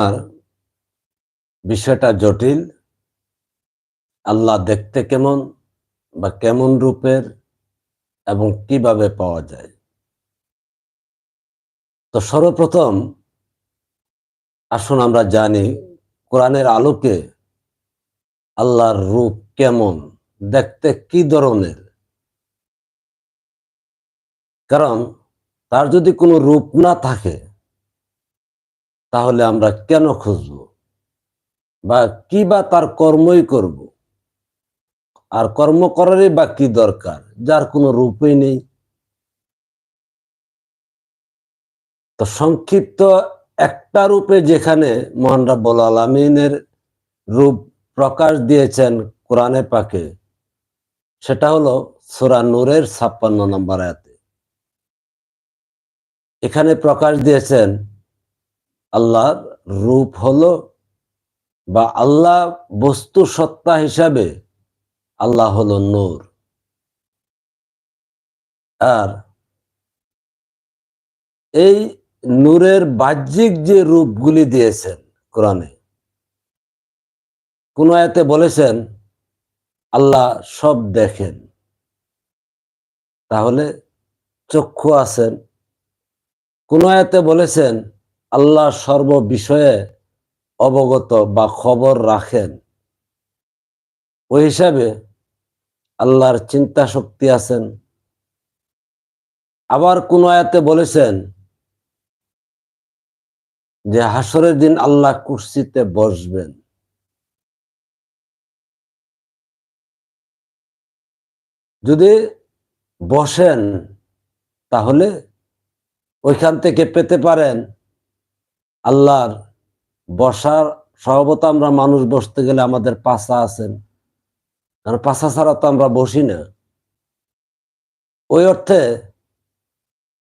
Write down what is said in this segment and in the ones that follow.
আর বিষয়টা জটিল। আল্লাহ দেখতে কেমন বা কেমন রূপের এবং কীভাবে পাওয়া যায়? তো সর্বপ্রথম আসুন আমরা জানি কোরআনের আলোকে আল্লাহর রূপ কেমন, দেখতে কি ধরনের? কারণ তার যদি কোনো রূপ না থাকে তাহলে আমরা কেন খুঁজব? বা কি বা তার কর্মই করব? আর কর্ম করারই বা কি দরকার? যার কোনো রূপই নেই। তো সংক্ষিপ্ত একটা রূপে যেখানে মহান রাব্বুল আলমিনের রূপ প্রকাশ দিয়েছেন কোরআনে পাকে, সেটা হলো সুরা নূরের ছাপ্পান্ন নম্বর আয়াতে। এখানে প্রকাশ দিয়েছেন আল্লাহর রূপ হলো বা আল্লাহ বস্তু সত্তা হিসাবে আল্লাহ হলো নূর। আর এই নূরের বাহ্যিক যে রূপগুলি দিয়েছেন কোরআনে, কোন এতে বলেছেন, আল্লাহ সব দেখেন। তাহলে চক্ষু আছেন। কোন এতে বলেছেন আল্লাহ সর্ব বিষয়ে অবগত বা খবর রাখেন। ওই হিসাবে আল্লাহর চিন্তা শক্তি আছেন। আবার কোন আয়াতে বলেছেন, যে হাসরের দিন আল্লাহ কুর্সিতে বসবেন। যদি বসেন, তাহলে ওইখান থেকে পেতে পারেন আল্লাহর বসার স্বভাবত আমরা মানুষ বসতে গেলে আমাদের পাশা আছেন কারণ পাশা ছাড়া তো আমরা বসি না। ওই অর্থে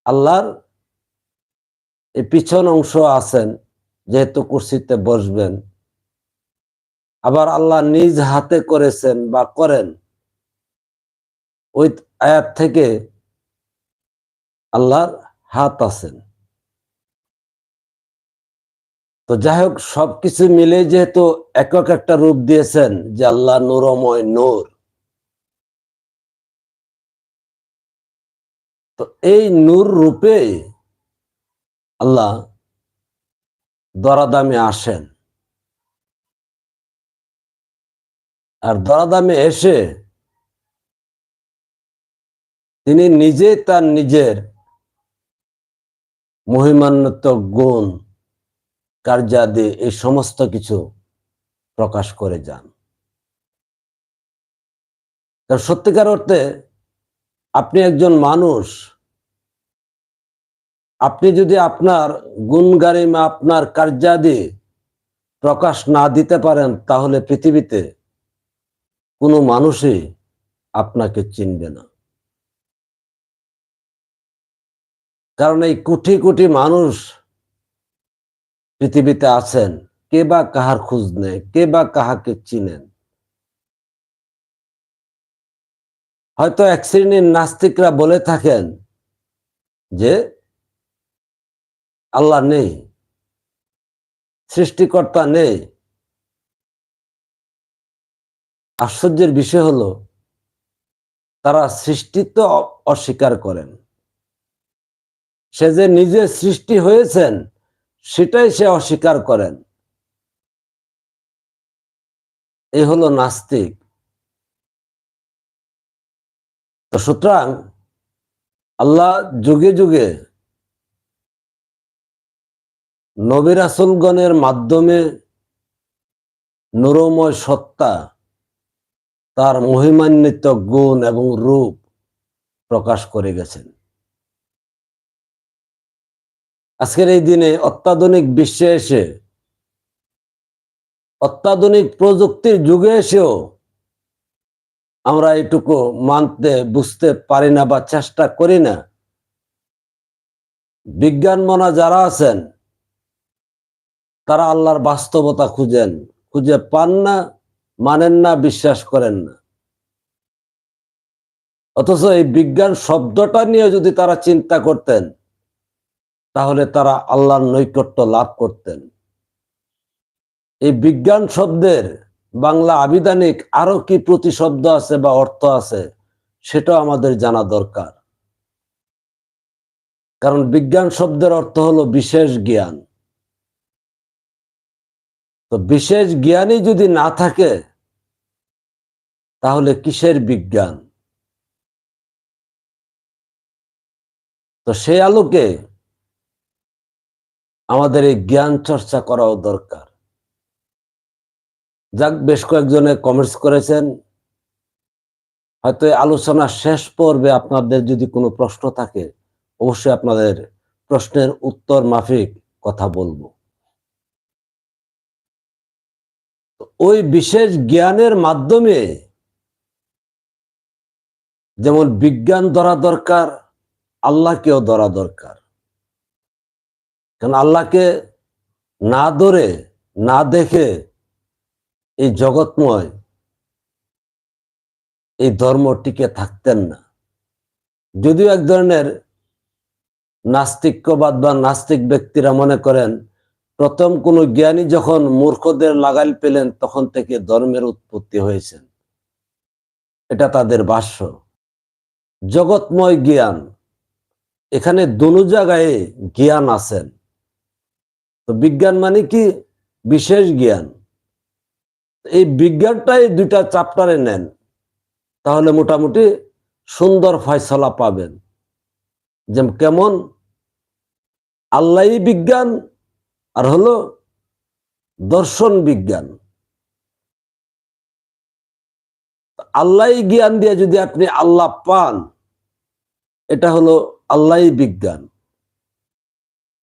আল্লাহর এই পিছন অংশ আছেন, যেহেতু কুর্সিতে বসবেন। আবার আল্লাহ নিজ হাতে করেছেন বা করেন। ওই আয়াত থেকে আল্লাহর হাত আছেন। তো যাই হোক সবকিছু মিলে যেহেতু একক একটা রূপ দিয়েছেন যে আল্লাহ নূরময় নূর। তো এই নূর রূপে আল্লাহ দরাদামে আসেন। আর দরাদামে এসে তিনি নিজে তার নিজের মহিমান্বিত গুণ কার্যাদি এই সমস্ত কিছু প্রকাশ করে যান। সত্যিকার অর্থে আপনি একজন মানুষ, আপনি যদি আপনার গুণ গারিমা আপনার কার্যাদি প্রকাশ না দিতে পারেন, তাহলে পৃথিবীতে কোনো মানুষই আপনাকে চিনবে না। কারণ এই কোটি কোটি মানুষ পৃথিবীতে আছেন, কে বা কাহার খোঁজ নেয়, কে বা কাহাকে চিনেন? হয়তো এক শ্রেণির নাস্তিকরা বলে থাকেন যে আল্লাহ নেই, সৃষ্টিকর্তা নেই। আশ্চর্যের বিষয় হলো, তারা সৃষ্টিত্ব অস্বীকার করেন। সে যে নিজে সৃষ্টি হয়েছেন সেটাই সে অস্বীকার করেন। এই হলো নাস্তিক। তো সুতরাং আল্লাহ যুগে যুগে নবিরাসুলগণের মাধ্যমে নুরময় সত্তা, তার মহিমান্বিত গুণ এবং রূপ প্রকাশ করে গেছেন। আজকের এই দিনে অত্যাধুনিক বিশ্বে এসে, অত্যাধুনিক প্রযুক্তির যুগে এসেও আমরা এটুকু মানতে, বুঝতে পারি না বা চেষ্টা করি না। বিজ্ঞান মনা যারা আছেন, তারা আল্লাহর বাস্তবতা খুঁজেন, খুঁজে পান না, মানেন না, বিশ্বাস করেন না। অথচ এই বিজ্ঞান শব্দটা নিয়ে যদি তারা চিন্তা করতেন তাহলে তারা আল্লাহর নৈকট্য লাভ করতেন। এই বিজ্ঞান শব্দের বাংলা আবিধানিক আরও কি প্রতিশব্দ আছে বা অর্থ আছে, সেটাও আমাদের জানা দরকার। কারণ বিজ্ঞান শব্দের অর্থ হলো বিশেষ জ্ঞান। তো বিশেষ জ্ঞানই যদি না থাকে, তাহলে কিসের বিজ্ঞান? তো সেই আলোকে আমাদের এই জ্ঞান চর্চা করাও দরকার। যাক, বেশ কয়েকজনে কমেন্টস করেছেন। হয়তো আলোচনা শেষ পর্বে আপনাদের যদি কোনো প্রশ্ন থাকে, অবশ্যই আপনাদের প্রশ্নের উত্তর মাফিক কথা বলব। ওই বিশেষ জ্ঞানের মাধ্যমে যেমন বিজ্ঞান ধরা দরকার, আল্লাহকেও ধরা দরকার। কারণ আল্লাহকে না ধরে, না দেখে এই জগৎময় এই ধর্ম টিকে থাকতেন না। যদিও এক ধরনের নাস্তিক্যবাদ বা নাস্তিক ব্যক্তিরা মনে করেন, প্রথম কোন জ্ঞানী যখন মূর্খদের লাগাল পেলেন, তখন থেকে ধর্মের উৎপত্তি হয়েছেন। এটা তাদের ভাষ্য। জগৎময় জ্ঞান, এখানে দোনো জায়গায় জ্ঞান আছেন। তো বিজ্ঞান মানে কি? বিশেষ জ্ঞান। এই বিজ্ঞানটাই দুইটা চাপ্টারে নেন, তাহলে মোটামুটি সুন্দর ফয়সলা পাবেন। যে কেমন? আল্লাহ বিজ্ঞান আর হলো দর্শন বিজ্ঞান। আল্লাহ জ্ঞান দিয়ে যদি আপনি আল্লাহ পান, এটা হলো আল্লাহ বিজ্ঞান।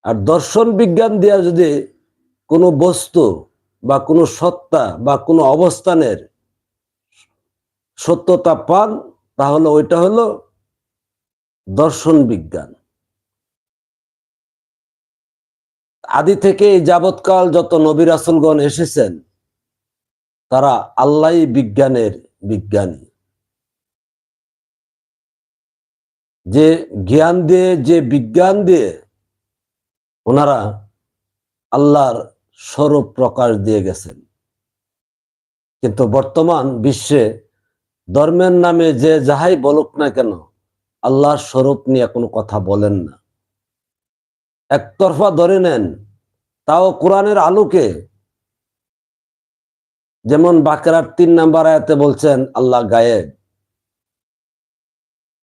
আর দর্শন বিজ্ঞান দিয়া যদি কোনো বস্তু বা কোনো সত্তা বা কোনো অবস্থানের সত্যতা পান, তাহলে ওইটা হলো দর্শন বিজ্ঞান। আদি থেকে যাবৎকাল যত নবী রাসুলগণ এসেছেন, তারা আল্লাহ বিজ্ঞানের বিজ্ঞানী। যে জ্ঞান দিয়ে, যে বিজ্ঞান দিয়ে ওনারা আল্লাহর স্বরূপ প্রকাশ দিয়ে গেছেন। কিন্তু বর্তমান বিশ্বে ধর্মের নামে যে যাহাই বলুক না কেন, আল্লাহর স্বরূপ নিয়ে কোনো কথা বলেন না। একতরফা ধরে নেন, তাও কোরআনের আলোকে। যেমন বাকেরার তিন নাম্বার আয়াতে বলছেন, আল্লাহ গায়েব।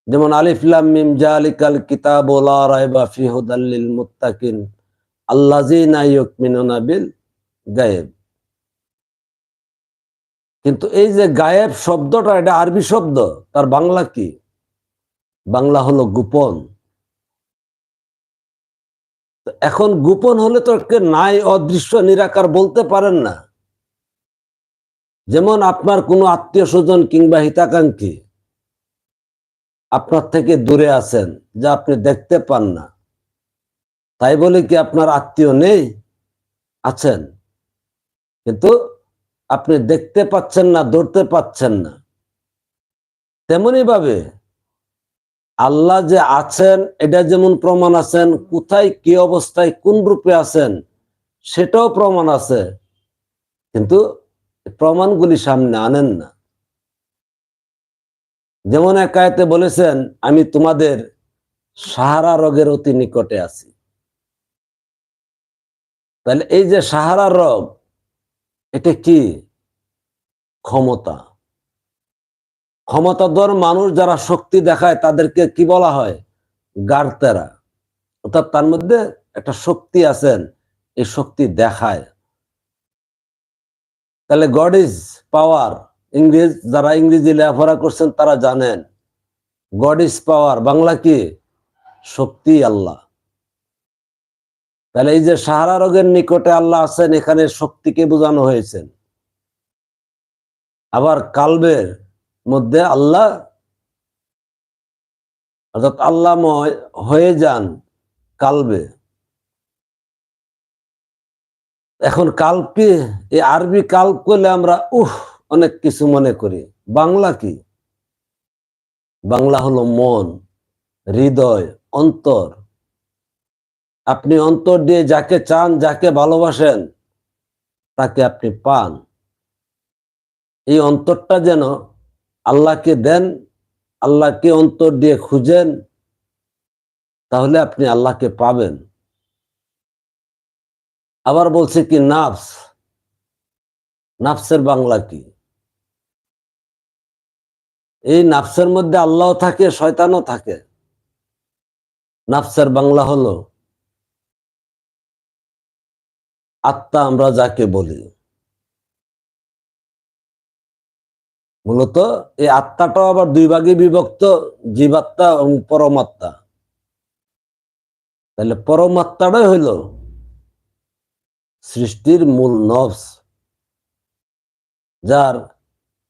যেমন আলিফলাম জালিকাল কিতাব গায়েব। কিন্তু এই যে গায়েব শব্দটা, এটা আরবি শব্দ, তার বাংলা কি? বাংলা হলো গোপন। এখন গোপন হলে তো নাই অদৃশ্য নিরাকার বলতে পারেন না। যেমন আপনার কোনো আত্মীয় স্বজন কিংবা হিতাকাঙ্ক্ষী আপনার থেকে দূরে আছেন, যা আপনি দেখতে পান না। তাই বলে কি আপনার আত্মীয় নেই? আছেন। কিন্তু আপনি দেখতে পাচ্ছেন না, ধরতে পাচ্ছেন না। তেমনি ভাবে আল্লাহ যে আছেন, এটা যেমন প্রমাণ আছেন, কোথায় কি অবস্থায়, কোন রূপে আছেন, সেটাও প্রমাণ আছে। কিন্তু প্রমাণগুলি সামনে আনেন না। যেমন একায়তে বলেছেন, আমি তোমাদের সাহারা রোগের অতি নিকটে আছি। তাহলে এই যে সাহারা রোগ, এটা কি? ক্ষমতা। ক্ষমতাধর মানুষ যারা শক্তি দেখায়, তাদেরকে কি বলা হয়? গার্তেরা। অর্থাৎ তার মধ্যে একটা শক্তি আছেন, এই শক্তি দেখায়। তাহলে গড ইজ পাওয়ার ইংরেজ, যারা ইংরেজি লেখাপড়া করছেন, তারা জানেন। গড ইজ পাওয়ার বাংলা কি? শক্তি আল্লাহ। তাহলে এই যে সাহারা রোগের নিকটে আল্লাহ আছেন, এখানে শক্তিকে বোঝানো হয়েছেন আবার কালবের মধ্যে আল্লাহ অর্থাৎ আল্লাহময় হয়ে যান কালবে। এখন কালকে এই আরবি কাল করলে আমরা, উহ! অনেক কিছু মনে করি। বাংলা কি? বাংলা হলো মন, হৃদয়, অন্তর। আপনি অন্তর দিয়ে যাকে চান, যাকে ভালোবাসেন, তাকে আপনি পান। এই অন্তরটা যেন আল্লাহকে দেন, আল্লাহকে অন্তর দিয়ে খুঁজেন, তাহলে আপনি আল্লাহকে পাবেন। আবার বলছে কি, নাফস। নাফসের বাংলা কি? এই নাফসের মধ্যে আল্লাহ থাকে, শয়তানও থাকে। নাফসের বাংলা হলো, আত্মা আমরা যাকে বলি। মূলত এই আত্মাটাও আবার দুই ভাগে বিভক্ত, জীবাত্মা এবং পরমাত্মা। তাহলে পরমাত্মাটাই হইল সৃষ্টির মূল নফস, যার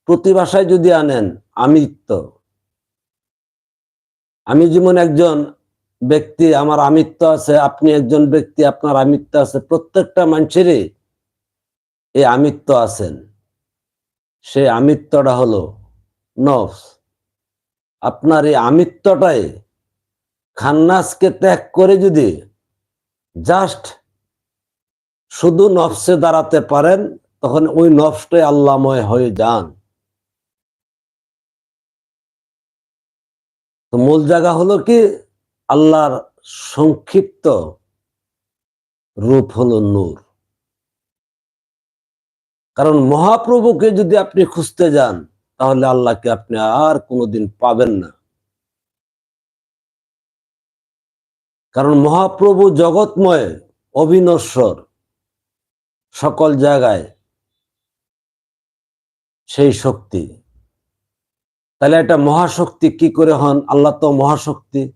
প্রতিভাষায় যদি আনেন আমিত্ব। আমি যেমন একজন ব্যক্তি, আমার আমিত্ব আছে, আপনি একজন ব্যক্তি, আপনার আমিত্ব আছে, প্রত্যেকটা মানুষেরই এই আমিত্ব আছেন। সে আমিত্বটা হলো নফস। আপনার এই আমিত্বটাই খান্নাসকে ত্যাগ করে যদি জাস্ট শুধু নফসে দাঁড়াতে পারেন, তখন ওই নফসটাই আল্লাময় হয়ে যান। তো মূল জায়গা হলো কি? আল্লাহর সংক্ষিপ্ত রূপ হলো নূর। কারণ মহাপ্রভুকে যদি আপনি খুঁজতে যান, তাহলে আল্লাহকে আপনি আর কোনোদিন পাবেন না। কারণ মহাপ্রভু জগৎময়, অবিনশ্বর সকল জায়গায় সেই শক্তি। তাহলে একটা মহাশক্তি কি করে হন? আল্লাহ তো মহাশক্তি।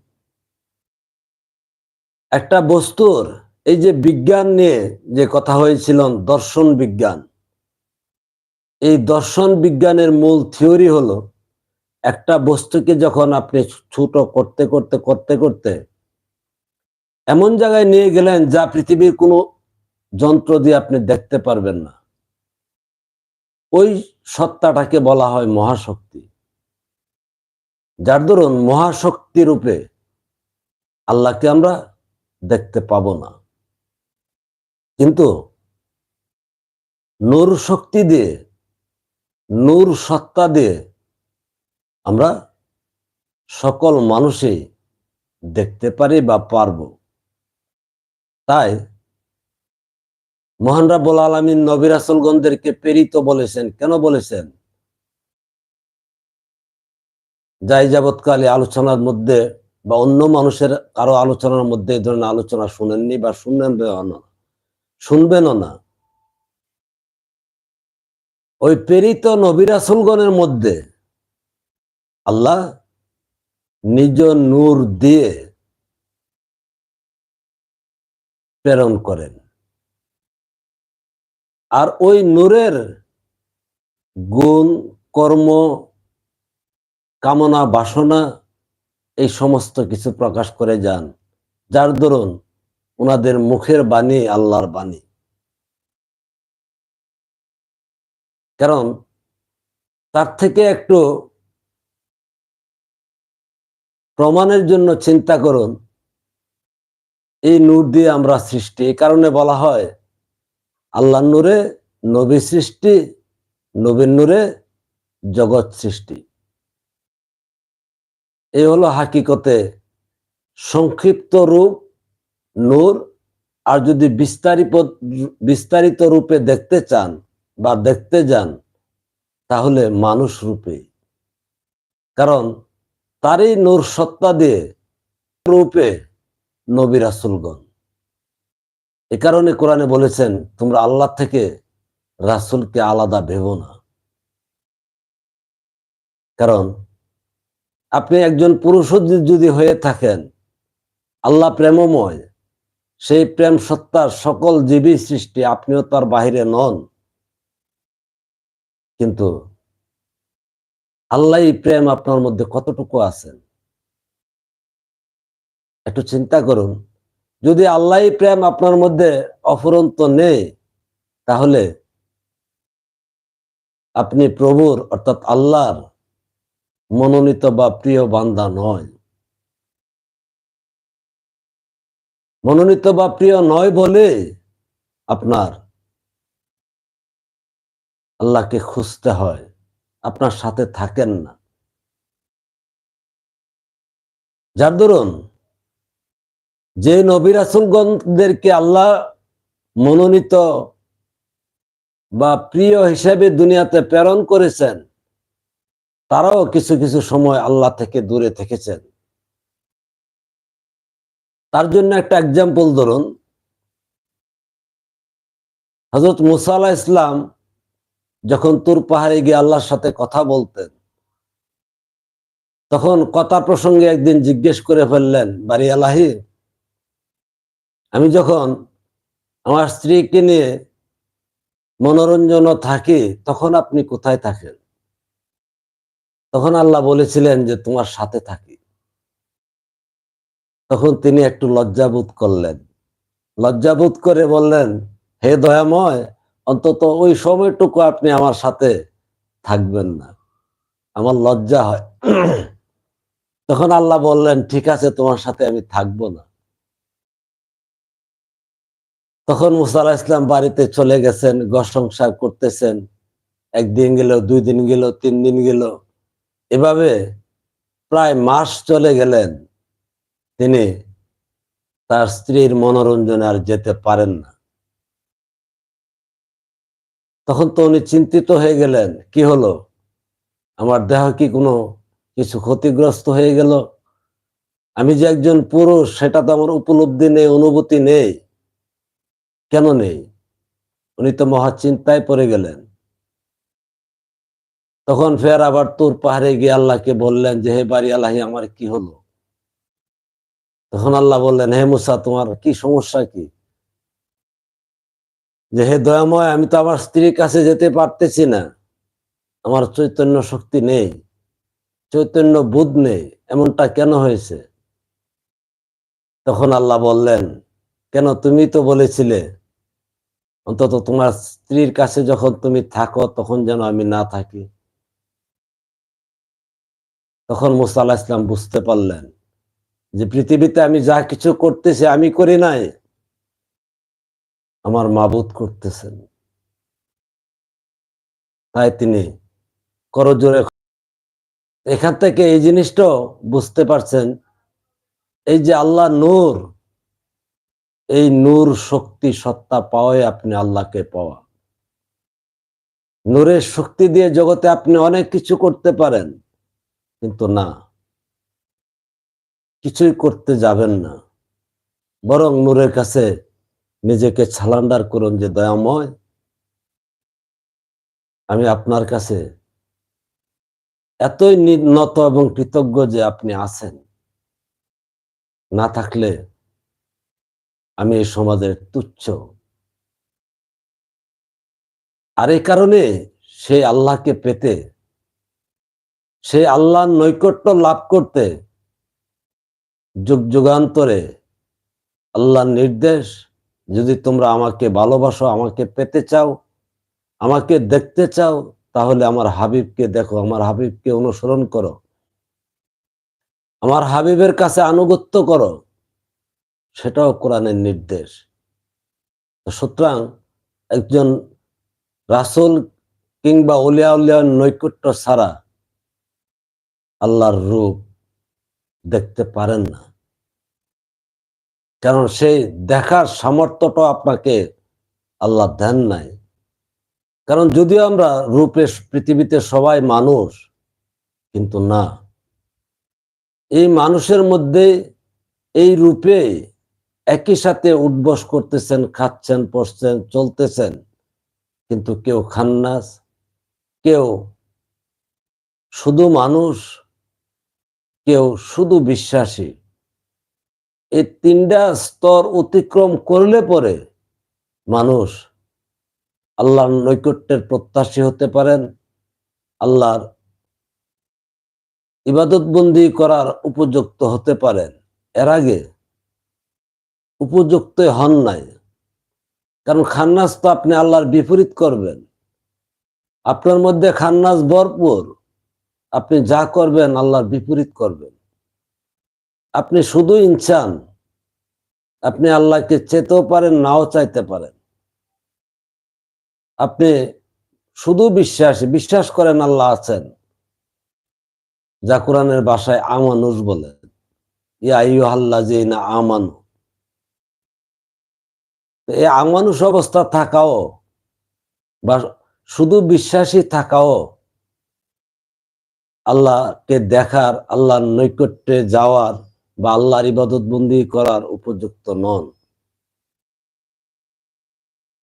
একটা বস্তুর, এই যে বিজ্ঞান নিয়ে যে কথা হয়েছিল, দর্শন বিজ্ঞান। এই দর্শন বিজ্ঞানের মূল থিওরি হলো, একটা বস্তুকে যখন আপনি ছোট করতে করতে করতে করতে এমন জায়গায় নিয়ে গেলেন যা পৃথিবীর কোনো যন্ত্র দিয়ে আপনি দেখতে পারবেন না। ওই সত্তাটাকে বলা হয় মহাশক্তি। যার ধরুন মহাশক্তি রূপে আল্লাহকে আমরা দেখতে পাব না। কিন্তু নূর শক্তি দিয়ে, নূর সত্তা দিয়ে আমরা সকল মানুষই দেখতে পারি বা পারব। তাই মহান রাব্বুল আলমিন নবির আসলগঞ্জদেরকে প্রেরিত বলেছেন। কেন বলেছেন? যাই যাবৎকালে আলোচনার মধ্যে বা অন্য মানুষের কারও আলোচনার মধ্যে এই ধরনের আলোচনা শুনেননি বা শুনবেন না। শুনবেনও না। ওই প্রেরিত নবিরাসুলগণের মধ্যে আল্লাহ নিজ নূর দিয়ে প্রেরণ করেন। আর ওই নূরের গুণ, কর্ম কামনা, বাসনা, এই সমস্ত কিছু প্রকাশ করে যান। যার দরুন ওনাদের মুখের বাণী আল্লাহর বাণী। কারণ তার থেকে একটু প্রমাণের জন্য চিন্তা করুন, এই নূর দিয়ে আমরা সৃষ্টি। এই কারণে বলা হয় আল্লাহ নূরে নবী সৃষ্টি, নবীর নূরে জগৎ সৃষ্টি। এই হলো হাকিকতে। সংক্ষিপ্ত রূপ, নূর, আর যদি বিস্তারিত বিস্তারিত রূপে দেখতে চান বা দেখতে যান, তাহলে মানুষ রূপে। কারণ তারই নূর সত্তা দিয়ে রূপে নবী রাসুলগণ। এ কারণে কোরআনে বলেছেন, তোমরা আল্লাহ থেকে রাসুলকে আলাদা ভেব না। কারণ আপনি একজন পুরুষ যদি হয়ে থাকেন, আল্লাহ প্রেমময়, সেই প্রেম সত্তার সকল জীবী সৃষ্টি আপনিও তার বাহিরে নন। কিন্তু আল্লাহ প্রেম আপনার মধ্যে কতটুকু আছেন? একটু চিন্তা করুন। যদি আল্লাহ প্রেম আপনার মধ্যে অফুরন্ত নেই, তাহলে আপনি প্রভুর অর্থাৎ আল্লাহর মনোনীত বা প্রিয় বান্দা নয়। মনোনীত বা প্রিয় নয় বলে আপনার আল্লাহকে খুঁজতে হয়, আপনার সাথে থাকেন না। যার দরুন যে নবী রাসুলগণদেরকে আল্লাহ মনোনীত বা প্রিয় হিসেবে দুনিয়াতে প্রেরণ করেছেন তারাও কিছু কিছু সময় আল্লাহ থেকে দূরে থেকেছেন। তার জন্য একটা এক্সাম্পল ধরুন। হজরত মুসা আলাহ ইসলাম যখন তুর পাহাড়ে গিয়ে আল্লাহর সাথে কথা বলতেন, তখন কথা প্রসঙ্গে একদিন জিজ্ঞেস করে ফেললেন, বাড়ি আলাহি? আমি যখন আমার স্ত্রীকে নিয়ে মনোরঞ্জন থাকি, তখন আপনি কোথায় থাকেন? তখন আল্লাহ বলেছিলেন যে, তোমার সাথে থাকি। তখন তিনি একটু লজ্জাবোধ করলেন। লজ্জাবোধ করে বললেন, হে দয়াময়, অন্তত ওই সময়টুকু আপনি আমার সাথে থাকবেন না। আমার লজ্জা হয়। তখন আল্লাহ বললেন, ঠিক আছে, তোমার সাথে আমি থাকব না। তখন মুসা আলাহ ইসলাম বাড়িতে চলে গেছেন, ঘর সংসার করতেছেন। একদিন গেল, দুই দিন গেল, তিন দিন গেল। এভাবে প্রায় মাস চলে গেলেন, তিনি তার স্ত্রীর মনোরঞ্জনে আর যেতে পারেন না। তখন তো উনি চিন্তিত হয়ে গেলেন, কি হলো? আমার দেহ কি কোনো কিছু ক্ষতিগ্রস্ত হয়ে গেল? আমি যে একজন পুরুষ, সেটা তো আমার উপলব্ধি নেই, অনুভূতি নেই। কেন নেই? উনি তো মহা চিন্তায় পড়ে গেলেন। তখন ফের আবার তোর পাহাড়ে গিয়ে আল্লাহকে বললেন যে, হে বাড়ি আল্লাহি আমার কি হলো? তখন আল্লাহ বললেন, হে মুসা, তোমার কি সমস্যা কি? যে, হে দয়াময়, আমি তো আমার স্ত্রীর কাছে যেতে পারতেছি না। আমার চৈতন্য শক্তি নেই, চৈতন্য বোধ নেই, এমনটা কেন হয়েছে? তখন আল্লাহ বললেন, কেন তুমি তো বলেছিলে, অন্তত তোমার স্ত্রীর কাছে যখন তুমি থাকো, তখন যেন আমি না থাকি। তখন মুসা আল্লাহ ইসলাম বুঝতে পারলেন যে পৃথিবীতে আমি যা কিছু করতেছি, আমি করি নাই। আমার মাবুদ করতেছেন। তাই তিনি করজোরে এখান থেকে এই জিনিসটাও বুঝতে পারছেন, এই যে আল্লাহ নূর, এই নূর শক্তি সত্তা পাওয়াই আপনি আল্লাহকে পাওয়া। নূরের শক্তি দিয়ে জগতে আপনি অনেক কিছু করতে পারেন। কিন্তু না, কিছুই করতে যাবেন না। বরং নূরের কাছে নিজেকে ছালান্ডার করুন যে, দয়াময়, আমি আপনার কাছে এতই নত এবং কৃতজ্ঞ যে, আপনি আছেন। না থাকলে আমি এই সমাজের তুচ্ছ। আর এই কারণে সেই আল্লাহকে পেতে সেই আল্লাহর নৈকট্য লাভ করতে যুগ যুগান্তরে আল্লাহর নির্দেশ, যদি তোমরা আমাকে ভালোবাসো, আমাকে পেতে চাও, আমাকে দেখতে চাও, তাহলে আমার হাবিবকে দেখো, আমার হাবিবকে অনুসরণ করো। আমার হাবিবের কাছে আনুগত্য করো। সেটাও কোরআনের নির্দেশ। সুতরাং একজন রাসুল কিংবা উলিয়া উলিয়ার নৈকট্য ছাড়া আল্লাহর রূপ দেখতে পারেন না। কারণ সেই দেখার সামর্থ্যটা আপনাকে আল্লাহ দেন নাই। কারণ যদিও আমরা রূপে পৃথিবীতে সবাই মানুষ, কিন্তু না। এই মানুষের মধ্যে এই রূপে একই সাথে উঠবস করতেছেন, খাচ্ছেন, পড়ছেন, চলতেছেন, কিন্তু কেউ খান্নাস, কেউ শুধু মানুষ কেউ শুধু বিশ্বাসী। এই তিনটা স্তর অতিক্রম করলে পরে মানুষ আল্লাহর নৈকট্যের প্রত্যাশী হতে পারেন, আল্লাহর ইবাদতবন্দি করার উপযুক্ত হতে পারেন। এর আগে উপযুক্ত হন নাই। কারণ খান্নাস তো আপনি আল্লাহর বিপরীত করবেন। আপনার মধ্যে খান্নাস ভরপুর। আপনি যা করবেন আল্লাহর বিপরীত করবেন। আপনি শুধু ইনসান, আপনি আল্লাহকে চেতেও পারেন, নাও চাইতে পারেন। আপনি শুধু বিশ্বাসী, বিশ্বাস করেন আল্লাহ আছেন। যা কোরআনের বাসায় আমানুষ বলে আমানু। এই আমানুষ অবস্থা থাকাও বা শুধু বিশ্বাসী থাকাও আল্লাহকে দেখার, আল্লাহর নৈকট্যে যাওয়ার বা আল্লাহর ইবাদত বন্দি করার উপযুক্ত নন।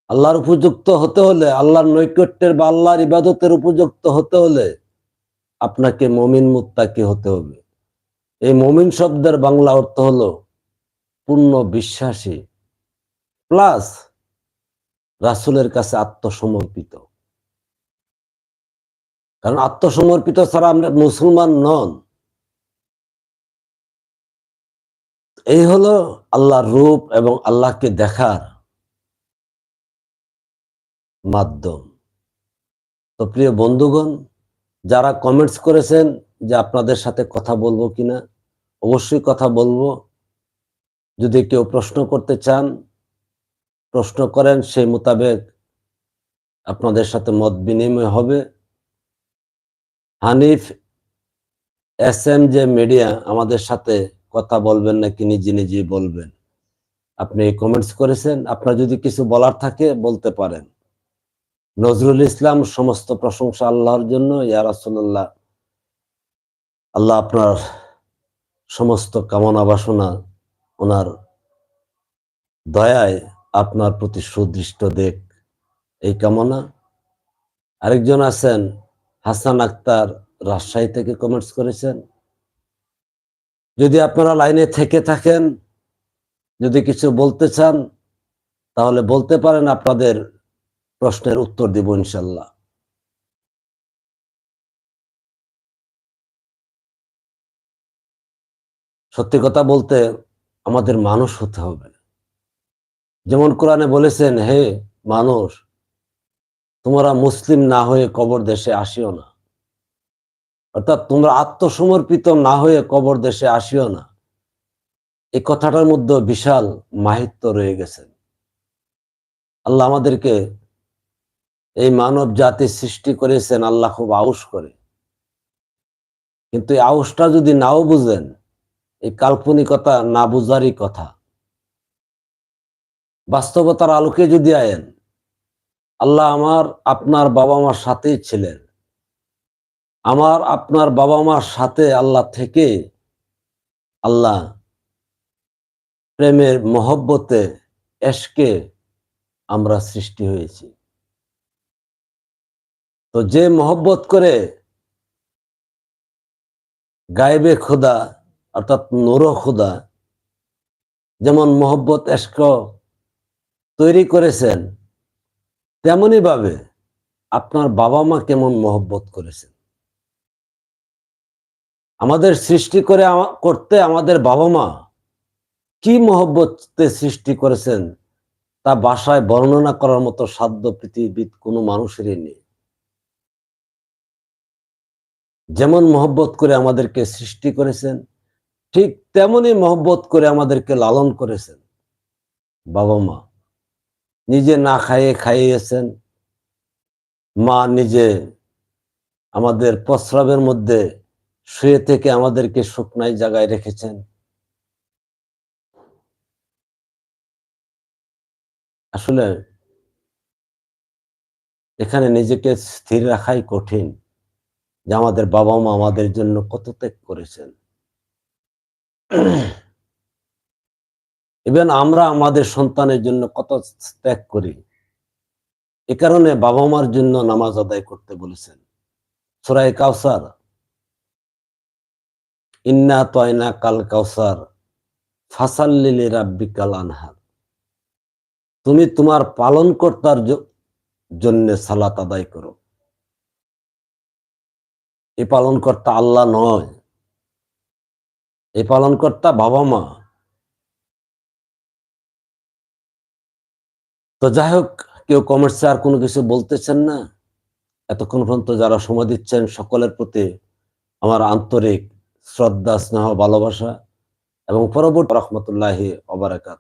আল্লাহর উপযুক্ত হতে হলে, আল্লাহর নৈকট্যের বা আল্লাহর ইবাদতের উপযুক্ত হতে হলে আপনাকে মমিন মুত্তাকি হতে হবে। এই মমিন শব্দের বাংলা অর্থ হলো পূর্ণ বিশ্বাসী, প্লাস রাসুলের কাছে আত্মসমর্পিত। কারণ আত্মসমর্পিত ছাড়া আমরা মুসলমান নন। এই হলো আল্লাহর রূপ এবং আল্লাহকে দেখার মাধ্যম। তো প্রিয় বন্ধুগণ, যারা কমেন্টস করেছেন যে আপনাদের সাথে কথা বলব কিনা, অবশ্যই কথা বলব। যদি কেউ প্রশ্ন করতে চান, প্রশ্ন করেন সেই মোতাবেক আপনাদের সাথে মত বিনিময় হবে। হানিফ, এস এম যে মিডিয়া আমাদের সাথে কথা বলবেন নাকি নিজে নিজে বলবেন? আপনি কমেন্টস করেছেন, আপনার যদি কিছু বলার থাকে বলতে পারেন। নজরুল ইসলাম, সমস্ত প্রশংসা আল্লাহর জন্য, ইয়া রাসুল্লাহ আল্লাহ আপনার সমস্ত কামনা বাসনা, ওনার দয়ায় আপনার প্রতি সুদৃষ্ট দেখ। এই কামনা। আরেকজন আছেন হাসান আক্তার রাজশাহী থেকে কমেন্টস করেছেন। যদি আপনারা লাইনে থেকে থাকেন, যদি কিছু বলতে চান, তাহলে বলতে পারেন, আপনাদের প্রশ্নের উত্তর দিব ইনশাল্লাহ। সত্যি কথা বলতে আমাদের মানুষ হতে হবে। যেমন কোরআনে বলেছেন, হে মানুষ তোমরা মুসলিম না হয়ে কবর দেশে আসিও না। অর্থাৎ তোমরা আত্মসমর্পিত না হয়ে কবর দেশে আসিও না। এই কথাটার মধ্যে বিশাল মাহিত্য রয়ে গেছেন আল্লাহ আমাদেরকে এই মানব জাতি সৃষ্টি করেছেন, আল্লাহ খুব আউস করে। কিন্তু এই আউসটা যদি নাও বুঝেন, এই কাল্পনিকতা না বুঝারই কথা। বাস্তবতার আলোকে যদি আয়েন আল্লাহ আমার আপনার বাবা মার সাথেই ছিলেন। আমার আপনার বাবা মার সাথে আল্লাহ থেকে আল্লাহ প্রেমের মহব্বতে এসকে আমরা সৃষ্টি হয়েছি। তো যে মহব্বত করে গায়েবে খোদা অর্থাৎ নোর খোদা যেমন মহব্বত এস্ক তৈরি করেছেন তেমনই ভাবে আপনার বাবা মা কেমন মহব্বত করেছেন? আমাদের সৃষ্টি করে করতে আমাদের বাবা মা কি মহব্বতে সৃষ্টি করেছেন তা বাসায় বর্ণনা করার মতো সাধ্য পৃথিবীর কোনো মানুষেরই নেই। যেমন মহব্বত করে আমাদেরকে সৃষ্টি করেছেন, ঠিক তেমনই মহব্বত করে আমাদেরকে লালন করেছেন বাবা মা নিজে না খাইয়ে খাইয়েছেন। মা নিজে আমাদের প্রস্রাবের মধ্যে শুয়ে থেকে আমাদেরকে শুকনাই জায়গায় রেখেছেন। আসলে এখানে নিজেকে স্থির রাখাই কঠিন যে আমাদের বাবা মা আমাদের জন্য কত ত্যাগ করেছেন। ইভেন আমরা আমাদের সন্তানের জন্য কত ত্যাগ করি। এ কারণে বাবা মার জন্য নামাজ আদায় করতে বলেছেন। সোরাই কাউসার। ইন্না তয়না কাল কাউসার ফাসাল্লিলি রাব্বি কাল আনহার। তুমি তোমার পালন কর্তার জন্য সালাত আদায় করো। এ পালন কর্তা আল্লাহ নয়। এ পালন কর্তা বাবা মা তো যাই হোক, কেউ কমার্সে আর কোনো কিছু বলতেছেন না। এতক্ষণ পর্যন্ত যারা সময় দিচ্ছেন, সকলের প্রতি আমার আন্তরিক শ্রদ্ধা, স্নেহ, ভালোবাসা এবং পরবর্তী রহমতুল্লাহ অবরাকাত